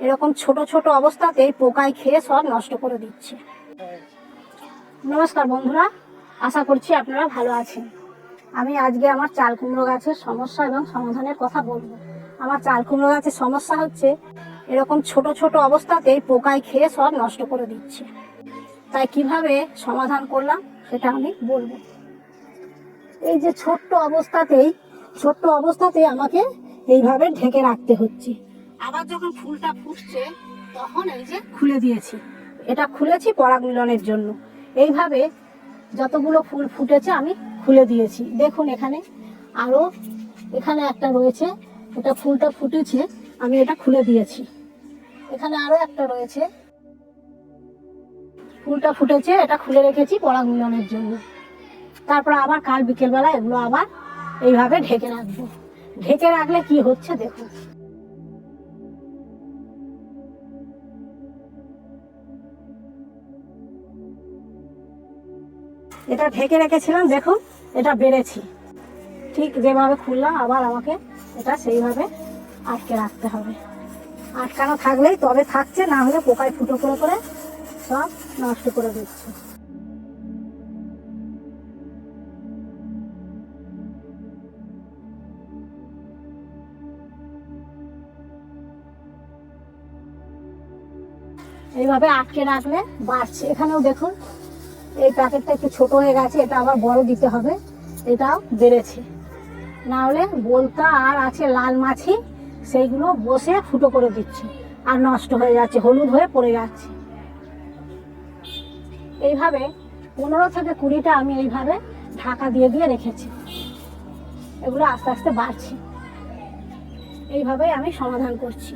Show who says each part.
Speaker 1: এরকম ছোট ছোট অবস্থাতেই পোকায় খেয়ে সব নষ্ট করে দিচ্ছে। নমস্কার বন্ধুরা, আশা করছি আপনারা ভালো আছেন। আমি আজকে আমার চাল কুমড়ো গাছের সমস্যা এবং সমাধানের কথা বলব। আমার চাল কুমড়ো গাছের সমস্যা হচ্ছে, এরকম ছোট ছোট অবস্থাতেই পোকায় খেয়ে সব নষ্ট করে দিচ্ছে। তাই কীভাবে সমাধান করলাম সেটা আমি বলব। এই যে ছোট্ট অবস্থাতেই ছোট্ট অবস্থাতেই আমাকে এইভাবে ঢেকে রাখতে হচ্ছে। আবার যখন ফুলটা ফুটছে, তখন এই যে খুলে দিয়েছি। এটা খুলেছি পরাগ মিলনের জন্য। এইভাবে যতগুলো ফুল ফুটেছে আমি খুলে দিয়েছি। দেখুন এখানে আরও এখানে একটা রয়েছে। এটা ফুলটা ফুটেছে, আমি এটা খুলে দিয়েছি। এখানে আরও একটা রয়েছে। ফুলটা ফুটেছে, এটা খুলে রেখেছি পরাগ মিলনের জন্য। তারপর আবার কাল বিকেলবেলা এগুলো আবার এইভাবে ঢেকে রাখব। ঢেকে রাখলে কি হচ্ছে দেখুন। এটা ঢেকে রেখেছিলাম, দেখুন, এটা বেড়েছি। ঠিক যেভাবে খুললাম, আবার আমাকে এটা সেইভাবে আটকে রাখতে হবে। আটকানো থাকলেই তবে থাকছে, না হলে পোকায় ফুটো করে করে সব নষ্ট করে দিচ্ছে। এইভাবে আটকে রাখলে বাড়ছে। এখানেও দেখুন এই প্যাকেটটা একটু ছোট হয়ে গেছে, এটা আবার বড় দিতে হবে। এটাও বেড়েছে। না হলে বলতা আর আছে লাল মাছি, সেইগুলো বসে ফুটো করে দিচ্ছে। আর নষ্ট হয়ে যাচ্ছে, হলুদ হয়ে পড়ে যাচ্ছে। এইভাবে পনেরো থেকে কুড়িটা আমি এইভাবে ঢাকা দিয়ে দিয়ে রেখেছি। এগুলো আস্তে আস্তে বাড়ছে। এইভাবেই আমি সমাধান করছি।